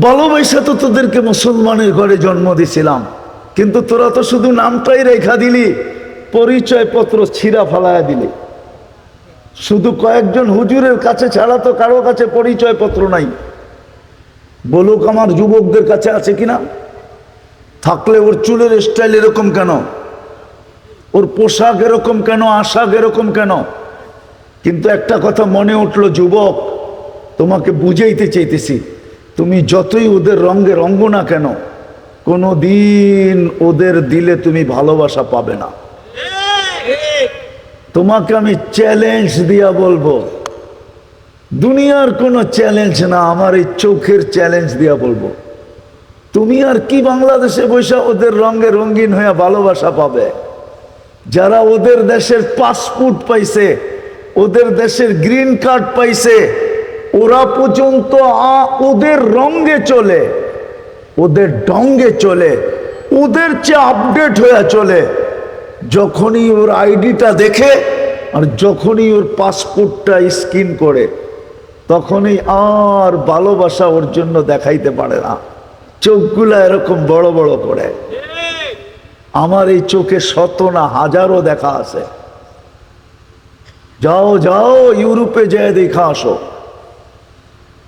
ভালোবাসা তো তোদেরকে মুসলমানের ঘরে জন্ম দিছিলাম। কিন্তু তোরা তো শুধু নামটাই রেখা দিলি পরিচয় পত্র ছিঁড়া ফালায়া দিলি। শুধু কয়েকজন হুজুরের কাছে ছাড়া তো কারও কাছে পরিচয় পত্র নাই। বলুক আমার যুবকদের কাছে আছে কিনা? থাকলে ওর চুলের স্টাইল এরকম কেন? ওর পোশাক এরকম কেন? আশাক এরকম কেন? কিন্তু একটা কথা মনে উঠল, যুবক, তোমাকে বুঝাইতে চাইতেছি। তুমি যতই ওদের রঙ্গে রঙ্গ না কেন কোনো দিন ওদের দিলে তুমি ভালোবাসা পাবে না। তোমাকে আমি চ্যালেঞ্জ দিয়া বলব। দুনিয়ার কোনো চ্যালেঞ্জ না, আমার এই চোখের চ্যালেঞ্জ দিয়া বলব। তুমি আর কি বাংলাদেশে বসে ওদের রঙে রঙিন হয়ে ভালোবাসা পাবে? যারা ওদের দেশের পাসপোর্ট পাইছে, ওদের দেশের গ্রিন কার্ড পাইছে ওরা পর্যন্ত ওদের রঙ্গে চলে, ওদের ডঙ্গে চলে, ওদের চেয়ে আপডেট হয়ে চলে। যখনই ওর আইডিটা দেখে আর যখনই ওর পাসপোর্টটা স্ক্যান করে, তখনই আর ভালোবাসা ওর জন্য দেখাইতে পারে না। চোখগুলা এরকম বড় বড় করে। আমার এই চোখে শত না হাজারো দেখা আছে। যাও যাও, ইউরোপে যেয়ে দেখা আসো।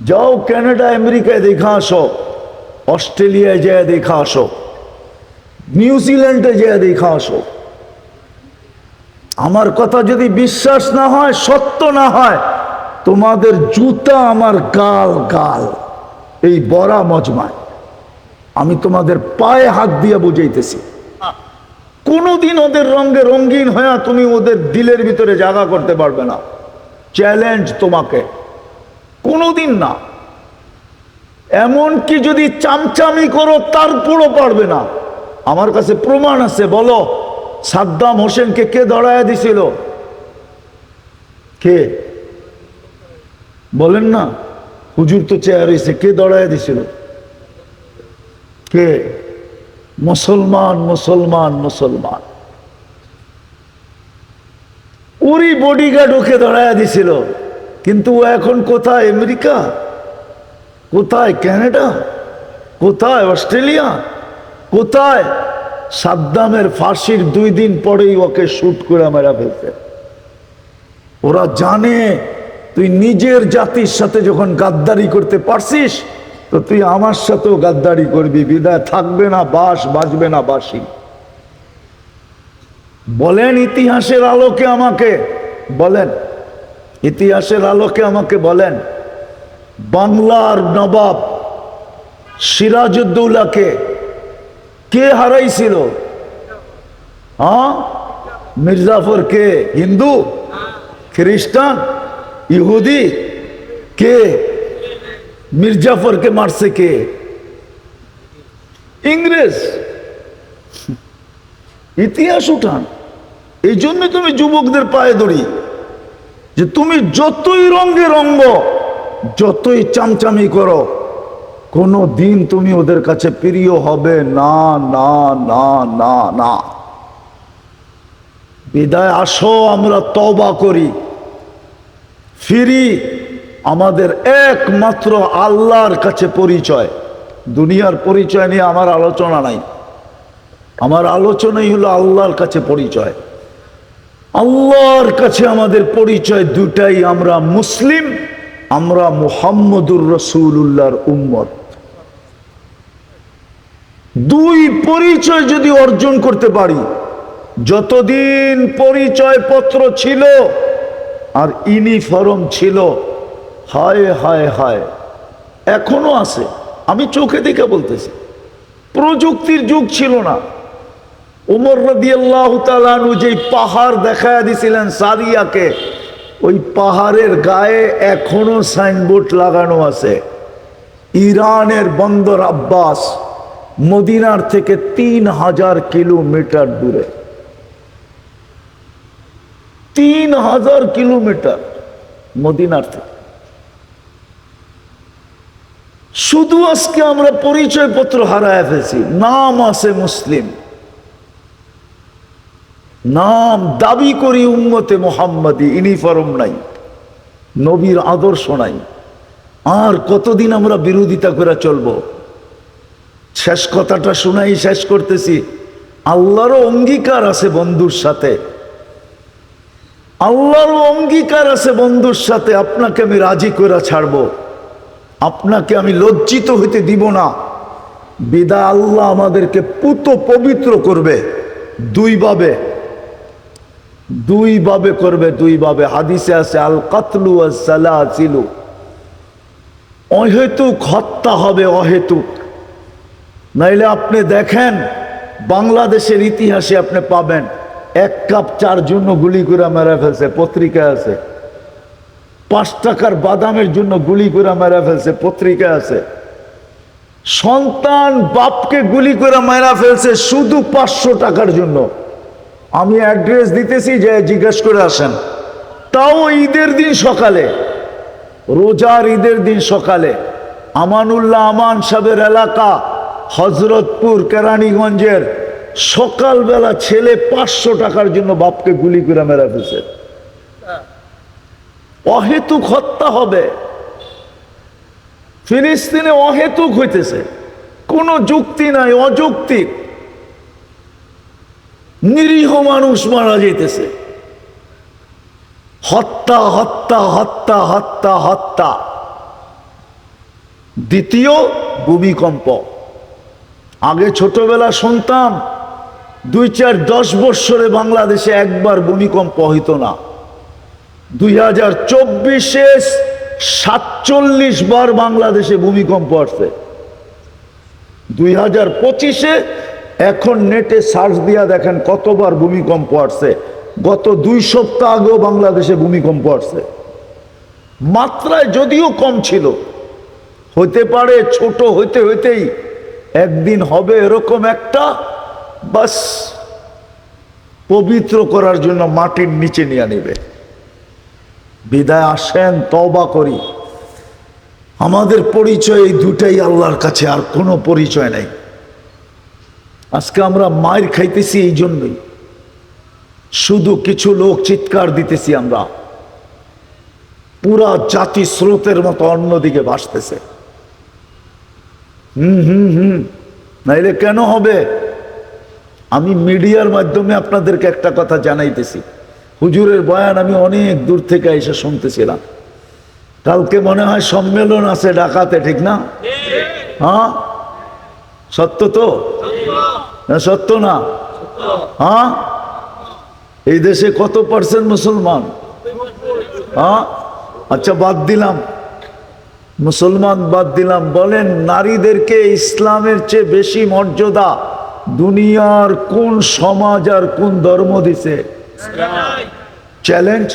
যাও কানাডা আমেরিকায় দেখা আসো অস্ট্রেলিয়ায় যেয়ে দেখা আসো নিউজিল্যান্ডে যেয়ে দেখা আসো আমার কথা যদি বিশ্বাস না হয় সত্য না হয় তোমাদের জুতা আমার গাল গাল এই বড়া মজমায় আমি তোমাদের পায়ে হাত দিয়ে বুঝাইতেছি কোনোদিন ওদের রঙে রঙিন হয়ে তুমি ওদের দিলের ভিতরে জায়গা করতে পারবে না চ্যালেঞ্জ তোমাকে কোনোদিন না। এমনকি যদি চামচামি করো, তারপরও পারবে না। আমার কাছে প্রমাণ আছে, বলো, সাদ্দাম হোসেনকে কে দড়ায় দিছিল? কে? বলেন না, হুজুর তো চেয়ার হয়েছে কে দড়ায় দিছিল? কে? মুসলমান মুসলমান মুসলমান। ওরই বডিগার্ড ওকে দাঁড়ায় দিছিল। কিন্তু ও এখন কোথায়? আমেরিকা? কোথায়? কানাডা? কোথায়? অস্ট্রেলিয়া? কোথায়? সাদ্দামের ফাঁসির দুই দিন পরেই ওকে শুট করে মেরা ফেলছে। ওরা জানে, তুই নিজের জাতির সাথে যখন গাদ্দারি করতে পারছিস, তো তুই আমার সাথেও গাদ্দারি করবি। বিদায়, থাকবে না, বাস, বাজবে না, বাসি। বলেন ইতিহাসের আলোকে আমাকে। বলেন। ইতিহাসের আলোকে আমাকে বলেন, বাংলার নবাব সিরাজউদ্দৌলাকে কে হারাইছিল? হ্যাঁ? মির্জাফর কে? হিন্দু? খ্রিস্টান? ইহুদি? কে? মির্জাফরকে মারছে কে? ইংরেজ? ইতিহাস উঠান। এই জন্য তুমি যুবকদের পায়ে ধরি যে তুমি যতই রঙ্গে রঙ্গ, যতই চামচামি করো, কোনো দিন তুমি ওদের কাছে প্রিয় হবে না না না না না। বিদায়, আসো, আমরা তবা করি। ফিরি আমাদের একমাত্র আল্লাহর কাছে পরিচয়। দুনিয়ার পরিচয় নিয়ে আমার আলোচনা নাই। আমার আলোচনাই হলো আল্লাহর কাছে পরিচয়। আল্লাহর কাছে আমাদের পরিচয় দুটাই, আমরা মুসলিম, আমরা মুহাম্মদুর রসুল্লাহর উম্মত। দুই পরিচয় যদি অর্জন করতে পারি, যতদিন পরিচয় পত্র ছিল আর ইউনিফর্ম ছিল, হায় হায় হায়, এখনও আছে। আমি চোখে দেখে বলতেছি, প্রযুক্তির যুগ ছিল না। উমর রদিয়াল্লাহ তালানু যেই পাহাড় দেখায় দিছিলেন সারিয়াকে ওই পাহাড়ের গায়ে এখনও সাইনবোর্ড লাগানো আছে। ইরানের বন্দর আব্বাস, মদিনার থেকে তিন হাজার কিলোমিটার দূরে। তিন হাজার কিলোমিটার মদিনার থেকে। শুধু আজকে আমরা পরিচয় পত্র হারায় ফেলছি, নাম আছে মুসলিম। নাম দাবি করি উম্মতে মোহাম্মদি ইউনিফর্ম নাই, নবীর আদর্শ নাই। আর কতদিন আমরা বিরোধিতা করে চলবো? শেষ কথাটা শুনাই শেষ করতেছি। আল্লাহরও অঙ্গীকার আছে বন্ধুর সাথে। আল্লাহরও অঙ্গীকার আছে বন্ধুর সাথে, আপনাকে আমি রাজি করে ছাড়বো। আপনাকে আমি লজ্জিত হইতে দিব না। বিদা আল্লাহ আমাদেরকে পুত পবিত্র করবে দুইভাবে। দুইভাবে করবে দুইভাবে হাদিসে আছে আল কাতলু সালাসিলু অহেতুক হত্যা হবে, অহেতুক। নাইলে আপনি দেখেন, বাংলাদেশের ইতিহাসে আপনি পাবেন, এক কাপ চার জন্য গুলি করে মেরে ফেলছে পত্রিকা আছে। পাঁচ টাকার বাদামের জন্য গুলি করে মেরা ফেলছে পত্রিকা আছে। সন্তান বাপকে গুলি করে মেরা ফেলছে শুধু পাঁচশো টাকার জন্য। আমি অ্যাড্রেস দিতেছি যে জিজ্ঞেস করে আসেন। তাও ঈদের দিন সকালে, রোজার ঈদের দিন সকালে, আমানুল্লাহ আমান সাহেবের এলাকা, হজরতপুর, কেরানীগঞ্জের সকালবেলা ছেলে পাঁচশো টাকার জন্য বাপকে গুলি করে মেরা ফেলছে। অহেতুক হত্যা হবে। ফিলিস্তিনে অহেতুক হইতেছে। কোনো যুক্তি নাই, অযৌক্তিক। নিরীহ মানুষ মারা যাইতেছে। হত্যা হত্যা হত্যা হত্যা হত্যা। দ্বিতীয় ভূমিকম্প। আগে ছোটবেলা শুনতাম, দুই চার দশ বৎসরে বাংলাদেশে একবার ভূমিকম্প হইতো না। দুই হাজার চব্বিশে সাতচল্লিশ বার বাংলাদেশে ভূমিকম্প আসছে। দুই হাজার পঁচিশে এখন নেটে সার্চ দিয়া দেখেন কতবার ভূমিকম্প আসছে। গত দুই সপ্তাহ আগেও বাংলাদেশে ভূমিকম্প আসছে। মাত্রায় যদিও কম ছিল হতে পারে ছোট, হইতে হইতেই একদিন হবে এরকম একটা, বাস পবিত্র করার জন্য মাটির নিচে নিয়ে নেবে। বিদায় আসেন তবা করি। আমাদের পরিচয় এই দুটাই আল্লাহর কাছে, আর কোনো পরিচয় নাই। আজকে আমরা মায়ের খাইতেছি এই জন্যই। শুধু কিছু লোক চিৎকার দিতেছি আমরা। পুরা জাতি স্রোতের মতো অন্যদিকে ভাসতেছে। হুম হুম হুম। নাইলে কেন হবে? আমি মিডিয়ার মাধ্যমে আপনাদেরকে একটা কথা জানাইতেছি। হুজুরের বয়ান আমি অনেক দূর থেকে এসে শুনতেছিলাম। কালকে মনে হয় সম্মেলন আছে ডাকাতে ঠিক না? হ্যাঁ? সত্য তো? না, সত্য না? হ্যাঁ? এই দেশে কত পার্সেন্ট মুসলমান? হ্যাঁ? আচ্ছা বাদ দিলাম। মুসলমান বাদ দিলাম। বলেন, নারীদেরকে ইসলামের চেয়ে বেশি মর্যাদা দুনিয়ার কোন সমাজ আর কোন ধর্ম দিছে? চ্যালেঞ্জ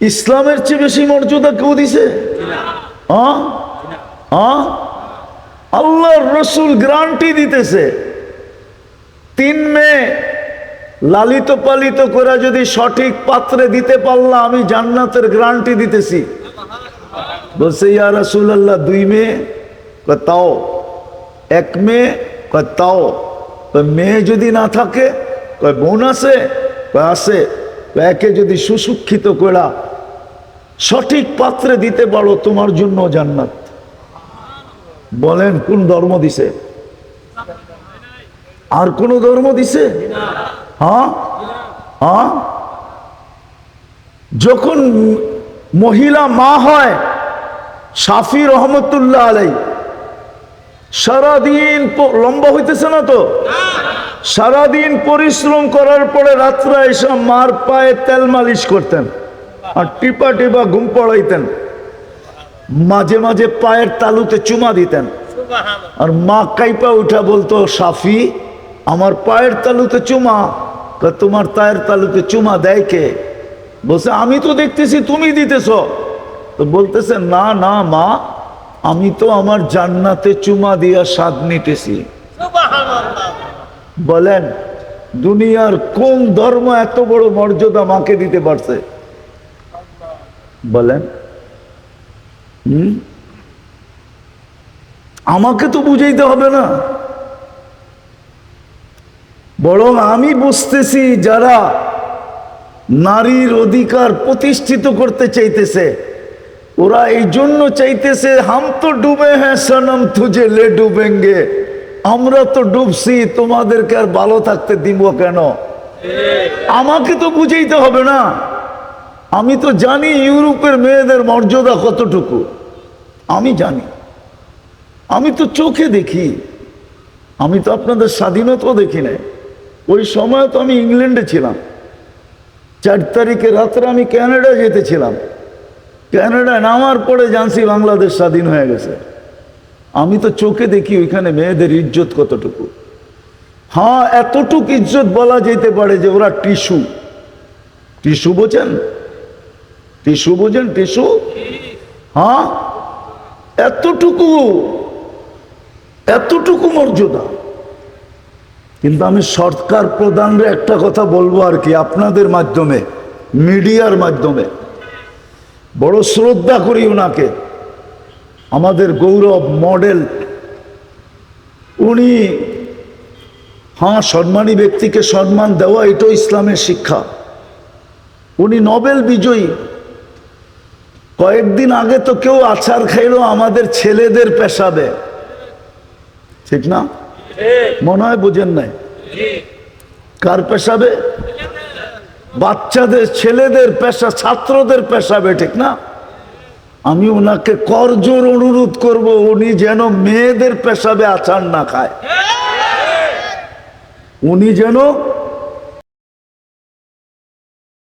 ইসলামের চেয়ে বেশি মর্যাদা কেউ দিছে? হ্যাঁ? হ্যাঁ? আল্লাহর রসুল গ্রান্টি দিতেছে। তিন মেয়ে লালিত পালিত করে যদি সঠিক পাত্রে দিতে পারলাম আমি জান্নাতের গ্রান্টি দিতেছি। বলছে, ইয়া রসুল আল্লাহ দুই মেয়ে? তাও। এক মেয়ে তাও। মেয়ে যদি না থাকে? কয়, বোন আছে? আছে। একে যদি সুশিক্ষিত করা সঠিক পাত্রে দিতে পারো, তোমার জন্য জান্নাত। বলেন, কোন ধর্ম দিছে? আর কোন ধর্ম দিছে? হ্যাঁ? হ্যাঁ? যখন মহিলা মা হয় সাফি রহমতুল্লাহ আলাই, সারাদিন লম্বা হইতেছে না তো? সারাদিন পরিশ্রম করার পরে রাত্রে এসে মার পায়ে তেল মালিশ করতেন, আর টিপা টিপা ঘুম পড়াইতেন। মাঝে মাঝে পায়ের তালুতে চুমা দিতেন। আর মা কাইপা উঠা বলতো সাফি আমার পায়ের তালুতে চুমা তোমার পায়ের তালুতে চুমা দেয় কে? বলছে আমি তো দেখতেছি তুমি দিতেছ। তো বলতেছে না না মা আমি তো আমার জান্নাতে চুমা দিয়া স্বাদ নিতেছি। বলেন দুনিয়ার কোন ধর্ম এত বড় মর্যাদা মাকে দিতে পারছে? বলেন হুম? আমাকে তো বুঝাইতে হবে না। বরং আমি বুঝতেছি যারা নারীর অধিকার প্রতিষ্ঠিত করতে চাইতেছে ওরা এই জন্য চাইতেছে হাম তো ডুবে হ্যাঁ সনম তুঝে লে ডুবেঙ্গে। আমরা তো ডুবছি তোমাদেরকে আর ভালো থাকতে দিব কেন? আমাকে তো বুঝাইতে হবে না। আমি তো জানি ইউরোপের মেয়েদের মর্যাদা কতটুকু। আমি জানি। আমি তো চোখে দেখি। আমি তো আপনাদের স্বাধীনতাও দেখি নাই। ওই সময় তো আমি ইংল্যান্ডে ছিলাম। চার তারিখে রাত্রে আমি ক্যানাডা যেতেছিলাম ক্যানাডায় নামার পরে জানছি বাংলাদেশ স্বাধীন হয়ে গেছে। আমি তো চোখে দেখি ওইখানে মেয়েদের ইজ্জত কতটুকু। হ্যাঁ এতটুক ইজ্জত বলা যেতে পারে যে ওরা টিস্যু টিস্যু বোঝেন? টিস্যু বোঝেন টিস্যু হ্যাঁ? এতটুকু এতটুকু মর্যাদা। কিন্তু আমি সরকার প্রধানরে একটা কথা বলব আর কি, আপনাদের মাধ্যমে, মিডিয়ার মাধ্যমে। বড় শ্রদ্ধা করি ওনাকে আমাদের গৌরব মডেল। উনি হ্যাঁ সম্মানী ব্যক্তিকে সম্মান দেওয়া, এটাও ইসলামের শিক্ষা। উনি নোবেল বিজয়ী। কয়েকদিন আগে তো কেউ আছাড় খাইলো আমাদের ছেলেদের পেশাবে। ঠিক না? মনে হয় বুঝেন নাই? কার পেশাবে? বাচ্চাদের, ছেলেদের পেশা, ছাত্রদের পেশাবে, ঠিক না? আমি ওনাকে করজোর অনুরোধ করব, উনি যেন মেয়েদের পেশাবে আচার না খায়। উনি যেন